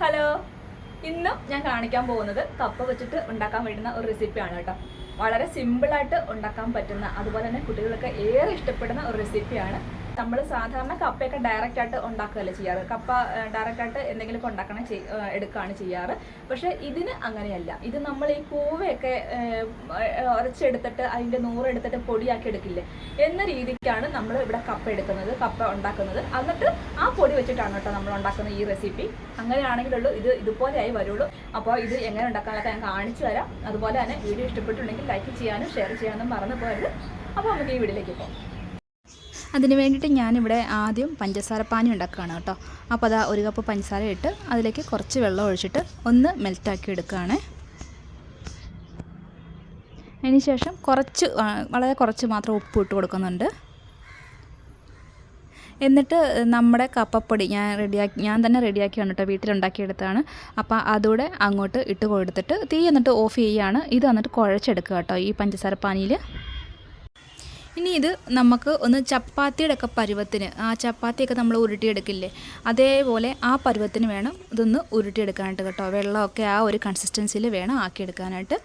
Hello. ഇന്ന് ഞാൻ കാണിക്കാൻ പോകുന്നത് കപ്പ വെച്ചിട്ട് ഉണ്ടാക്കാൻ വേണ്ടുന്ന ഒരു റെസിപ്പിയാണ് കേട്ടോ. വളരെ സിമ്പിളായിട്ട് ഉണ്ടാക്കാൻ പറ്റുന്ന അതുപോലെ തന്നെ കുട്ടികൾക്ക് ഏറെ ഇഷ്ടപ്പെടുന്ന ഒരു റെസിപ്പിയാണ് നമ്മൾ സാധാരണ കപ്പയൊക്കെ ഡയറക്റ്റ് ആയിട്ട് ഉണ്ടാക്കുകയല്ലേ ചെയ്യാറ്? കപ്പ ഡയറക്റ്റ് ആയിട്ട് എന്തെങ്കിലുമൊക്കെ ഉണ്ടാക്കണം എടുക്കുകയാണ് ചെയ്യാറ്. പക്ഷെ ഇതിന് അങ്ങനെയല്ല. ഇത് നമ്മൾ ഈ കൂവയൊക്കെ ഉരച്ചെടുത്തിട്ട് അതിന്റെ നൂറെടുത്തിട്ട് പൊടിയാക്കി എടുക്കില്ലേ? എന്ന രീതിക്കാണ് നമ്മൾ ഇവിടെ കപ്പ എടുക്കുന്നത് കപ്പ ഉണ്ടാക്കുന്നത്. എന്നിട്ട് ആ പൊടി വെച്ചിട്ടാണ് കേട്ടോ നമ്മൾ ഉണ്ടാക്കുന്ന ഈ റെസിപ്പി അങ്ങനെയാണെങ്കിലുള്ളൂ ഇത് ഇതുപോലെയായി വരുള്ളൂ. അപ്പോൾ ഇത് എങ്ങനെ ഉണ്ടാക്കാനൊക്കെ ഞാൻ കാണിച്ചു തരാം. അതുപോലെ തന്നെ വീഡിയോ ഇഷ്ടപ്പെട്ടുണ്ടെങ്കിൽ ലൈക്ക് ചെയ്യാനും ഷെയർ ചെയ്യാനും മറന്നു പോകരുത്. അപ്പോൾ നമുക്ക് ഈ വീഡിയോയിലേക്ക് പോകാം. അതിന് വേണ്ടിയിട്ട് ഞാനിവിടെ ആദ്യം പഞ്ചസാര പാനി ഉണ്ടാക്കുകയാണ് കേട്ടോ. അപ്പോൾ അതാ ഒരു കപ്പ് പഞ്ചസാര ഇട്ട് അതിലേക്ക് കുറച്ച് വെള്ളം ഒഴിച്ചിട്ട് ഒന്ന് മെൽറ്റാക്കി എടുക്കുകയാണ്. അതിന് ശേഷം കുറച്ച് വളരെ കുറച്ച് മാത്രം ഉപ്പ് ഇട്ട് കൊടുക്കുന്നുണ്ട്. എന്നിട്ട് നമ്മുടെ കപ്പപ്പൊടി ഞാൻ റെഡിയാക്കി ഞാൻ തന്നെ റെഡിയാക്കിയാണ് കേട്ടോ വീട്ടിലുണ്ടാക്കിയെടുത്താണ് അപ്പോൾ അതുകൂടെ അങ്ങോട്ട് ഇട്ട് കൊടുത്തിട്ട് തീ എന്നിട്ട് ഓഫ് ചെയ്യുകയാണ് ഇത് എന്നിട്ട് കുഴച്ചെടുക്കുക കേട്ടോ ഈ പഞ്ചസാര പാനിയിൽ ഇനി ഇത് നമുക്ക് ഒന്ന് ചപ്പാത്തിയുടെ ഒക്കെ പരുവത്തിന് ആ ചപ്പാത്തിയൊക്കെ നമ്മൾ ഉരുട്ടിയെടുക്കില്ലേ അതേപോലെ ആ പരുവത്തിന് വേണം ഇതൊന്ന് ഉരുട്ടിയെടുക്കാനായിട്ട് കേട്ടോ. വെള്ളമൊക്കെ ആ ഒരു കൺസിസ്റ്റൻസിയിൽ വേണം ആക്കിയെടുക്കാനായിട്ട്.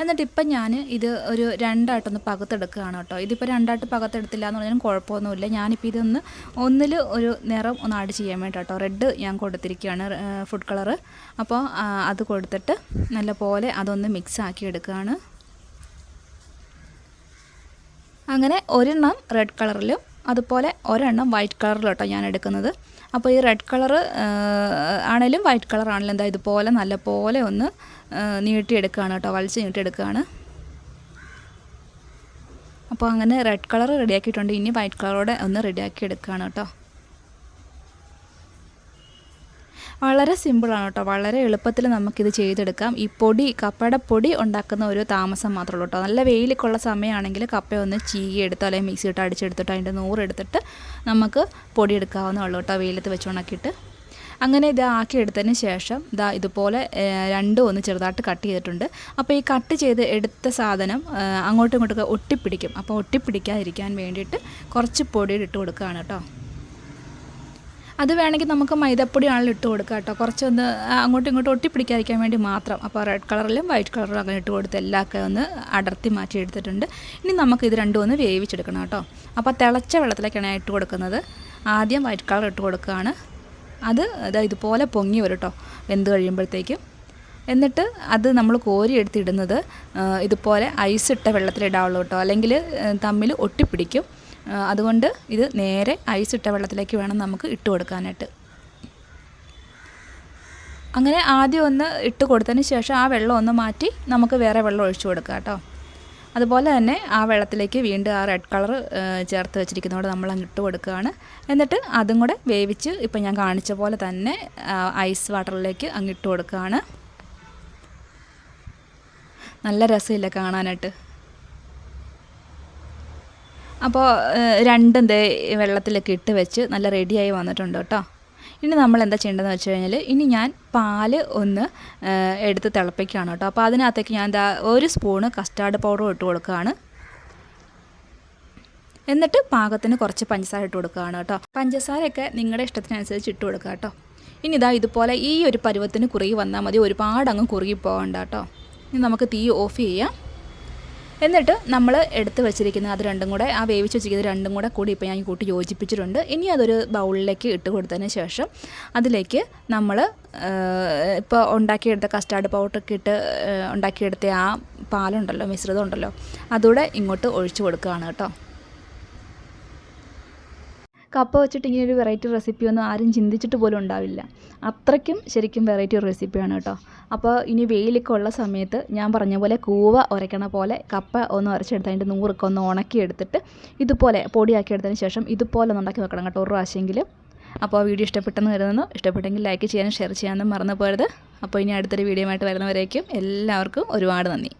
എന്നിട്ട് ഇപ്പം ഞാൻ ഇത് ഒരു രണ്ടായിട്ടൊന്ന് പകത്തെടുക്കുകയാണ് കേട്ടോ. ഇതിപ്പോൾ രണ്ടായിട്ട് പകത്തെടുത്തില്ല എന്ന് പറഞ്ഞാലും കുഴപ്പമൊന്നുമില്ല. ഞാനിപ്പോൾ ഇതൊന്ന് ഒന്നിൽ ഒരു നിറം ഒന്ന് ആഡ് ചെയ്യാൻ വേണ്ടി കേട്ടോ. റെഡ് ഞാൻ കൊടുത്തിരിക്കുകയാണ് ഫുഡ് കളറ് അപ്പോൾ അത് കൊടുത്തിട്ട് നല്ല പോലെ അതൊന്ന് മിക്സ് ആക്കി എടുക്കുകയാണ് അങ്ങനെ ഒരെണ്ണം റെഡ് കളറിലും അതുപോലെ ഒരെണ്ണം വൈറ്റ് കളറിലും കേട്ടോ ഞാൻ എടുക്കുന്നത്. അപ്പോൾ ഈ റെഡ് കളർ ആണേലും വൈറ്റ് കളർ ആണെങ്കിലും എന്താ ഇതുപോലെ നല്ലപോലെ ഒന്ന് നീട്ടിയെടുക്കുകയാണ് കേട്ടോ വലിച്ച് നീട്ടിയെടുക്കുകയാണ് അപ്പോൾ അങ്ങനെ റെഡ് കളർ റെഡിയാക്കിയിട്ടുണ്ട് ഇനി വൈറ്റ് കളറോടെ ഒന്ന് റെഡിയാക്കി എടുക്കുകയാണ് കേട്ടോ വളരെ സിമ്പിളാണ് കേട്ടോ. വളരെ എളുപ്പത്തിൽ നമുക്കിത് ചെയ്തെടുക്കാം. ഈ പൊടി കപ്പയുടെ പൊടി ഉണ്ടാക്കുന്ന ഒരു താമസം മാത്രമേ ഉള്ളൂ കേട്ടോ. നല്ല വെയിലൊക്കെയുള്ള സമയമാണെങ്കിൽ കപ്പ ഒന്ന് ചീകിയെടുത്തോ അല്ലെങ്കിൽ മിക്സി ഇട്ട് അടിച്ചെടുത്തിട്ട് അതിന്റെ നൂറെടുത്തിട്ട് നമുക്ക് പൊടി എടുക്കാവുന്നേ ഉള്ളൂ കേട്ടോ. വെയിലത്ത് വെച്ച് ഉണക്കിയിട്ട്. അങ്ങനെ ഇത് ആക്കിയെടുത്തതിന് ശേഷം ഇതാ ഇതുപോലെ രണ്ടും ഒന്ന് ചെറുതായിട്ട് കട്ട് ചെയ്തിട്ടുണ്ട്. അപ്പോൾ ഈ കട്ട് ചെയ്ത് എടുത്ത സാധനം അങ്ങോട്ടും ഇങ്ങോട്ടൊക്കെ ഒട്ടിപ്പിടിക്കും. അപ്പോൾ ഒട്ടിപ്പിടിക്കാതിരിക്കാൻ വേണ്ടിയിട്ട് കുറച്ച് പൊടി ഇട്ട് കൊടുക്കുകയാണ് കേട്ടോ. അത് വേണമെങ്കിൽ നമുക്ക് മൈദപ്പൊടി ആണെങ്കിലും ഇട്ട് കൊടുക്കാം കേട്ടോ. കുറച്ചൊന്ന് അങ്ങോട്ടും ഇങ്ങോട്ടും ഒട്ടിപ്പിടിക്കാതിരിക്കാൻ വേണ്ടി മാത്രം. അപ്പോൾ റെഡ് കളറിലും വൈറ്റ് കളറിലും അങ്ങനെ ഇട്ട് കൊടുത്ത് എല്ലാമൊക്കെ ഒന്ന് അടർത്തി മാറ്റി എടുത്തിട്ടുണ്ട്. ഇനി നമുക്ക് ഇത് രണ്ടും ഒന്ന് വേവിച്ചെടുക്കണം കേട്ടോ. അപ്പോൾ തിളച്ച വെള്ളത്തിലേക്കാണ് ഇട്ട് കൊടുക്കുന്നത്. ആദ്യം വൈറ്റ് കളർ ഇട്ട് കൊടുക്കുകയാണ്. അത് ഇതാ ഇതുപോലെ പൊങ്ങി വരും കേട്ടോ വെന്ത് കഴിയുമ്പോഴത്തേക്കും. എന്നിട്ട് അത് നമ്മൾ കോരി എടുത്തിടുന്നത് ഇതുപോലെ ഐസ് ഇട്ട വെള്ളത്തിലിടാവുള്ളൂ കേട്ടോ. അല്ലെങ്കിൽ തമ്മിൽ ഒട്ടിപ്പിടിക്കും. അതുകൊണ്ട് ഇത് നേരെ ഐസ് ഇട്ട വെള്ളത്തിലേക്ക് വേണം നമുക്ക് ഇട്ട് കൊടുക്കാനായിട്ട്. അങ്ങനെ ആദ്യം ഒന്ന് ഇട്ട് കൊടുത്തതിന് ശേഷം ആ വെള്ളം ഒന്ന് മാറ്റി നമുക്ക് വേറെ വെള്ളം ഒഴിച്ചു കൊടുക്കാം കേട്ടോ. അതുപോലെ തന്നെ ആ വെള്ളത്തിലേക്ക് വീണ്ടും ആ റെഡ് കളർ ചേർത്ത് വെച്ചിരിക്കുന്നതോടെ നമ്മൾ അങ്ങ് ഇട്ട് കൊടുക്കുകയാണ്. എന്നിട്ട് അതും കൂടെ വേവിച്ച് ഇപ്പം ഞാൻ കാണിച്ച പോലെ തന്നെ ഐസ് വാട്ടറിലേക്ക് അങ്ങ് ഇട്ട് കൊടുക്കുകയാണ്. നല്ല രസമില്ല കാണാനായിട്ട്. അപ്പോൾ രണ്ടും ദേ വെള്ളത്തിലൊക്കെ ഇട്ട് വെച്ച് നല്ല റെഡിയായി വന്നിട്ടുണ്ട് കേട്ടോ. ഇനി നമ്മൾ എന്താ ചെയ്യേണ്ടതെന്ന് വെച്ച് കഴിഞ്ഞാൽ ഇനി ഞാൻ പാൽ ഒന്ന് എടുത്ത് തിളപ്പിക്കുകയാണ് കേട്ടോ. അപ്പോൾ അതിനകത്തേക്ക് ഞാൻ എന്താ ഒരു സ്പൂണ് കസ്റ്റാർഡ് പൗഡറും ഇട്ട് കൊടുക്കുകയാണ്. എന്നിട്ട് പാകത്തിന് കുറച്ച് പഞ്ചസാര ഇട്ട് കൊടുക്കുകയാണ് കേട്ടോ. പഞ്ചസാരയൊക്കെ നിങ്ങളുടെ ഇഷ്ടത്തിനനുസരിച്ച് ഇട്ട് കൊടുക്കുക കേട്ടോ. ഇനി ഇതാ ഇതുപോലെ ഈ ഒരു പരുവത്തിന് കുറുകി വന്നാൽ മതി. ഒരുപാട് അങ്ങ് കുറുകി പോകണ്ട കേട്ടോ. ഇനി നമുക്ക് തീ ഓഫ് ചെയ്യാം. എന്നിട്ട് നമ്മൾ എടുത്ത് വെച്ചിരിക്കുന്ന അത് രണ്ടും കൂടെ ആ വേവിച്ച് വെച്ചിരിക്കുന്നത് രണ്ടും കൂടെ കൂടി ഇപ്പോൾ ഞാൻ കൂട്ടി യോജിപ്പിച്ചിട്ടുണ്ട്. ഇനി അതൊരു ബൗളിലേക്ക് ഇട്ട് കൊടുത്തതിന് ശേഷം അതിലേക്ക് നമ്മൾ ഇപ്പോൾ ഉണ്ടാക്കിയെടുത്ത കസ്റ്റാർഡ് പൗഡറൊക്കെ ഇട്ട് ഉണ്ടാക്കിയെടുത്ത ആ പാലുണ്ടല്ലോ മിശ്രിതം ഉണ്ടല്ലോ അതുകൂടെ ഇങ്ങോട്ട് ഒഴിച്ചു കൊടുക്കുകയാണ് കേട്ടോ. കപ്പ വെച്ചിട്ട് ഇങ്ങനെ ഒരു വെറൈറ്റി റെസിപ്പി ഒന്നും ആരും ചിന്തിച്ചിട്ട് പോലും ഉണ്ടാവില്ല. അത്രയ്ക്കും ശരിക്കും വെറൈറ്റി റെസിപ്പിയാണ് കേട്ടോ. അപ്പോൾ ഇനി വെയിലൊക്കെ ഉള്ള സമയത്ത് ഞാൻ പറഞ്ഞ പോലെ കൂവ ഉരയ്ക്കണ പോലെ കപ്പ ഒന്ന് ഉരച്ചെടുത്ത് അതിന്റെ നൂറൊക്കെ ഒന്ന് ഉണക്കി എടുത്തിട്ട് ഇതുപോലെ പൊടിയാക്കി എടുത്തതിന് ശേഷം ഇതുപോലെ ഒന്ന് ഉണ്ടാക്കി വെക്കണം കേട്ടോ ഒരു പ്രാവശ്യമെങ്കിലും. അപ്പോൾ വീഡിയോ ഇഷ്ടപ്പെട്ടെന്ന് കരുതുന്നു. ഇഷ്ടപ്പെട്ടെങ്കിൽ ലൈക്ക് ചെയ്യാനും ഷെയർ ചെയ്യാനും മറന്നു പോയത് അപ്പോൾ ഇനി അടുത്തൊരു വീഡിയോ ആയിട്ട് വരുന്നവരേക്കും എല്ലാവർക്കും ഒരുപാട് നന്ദി.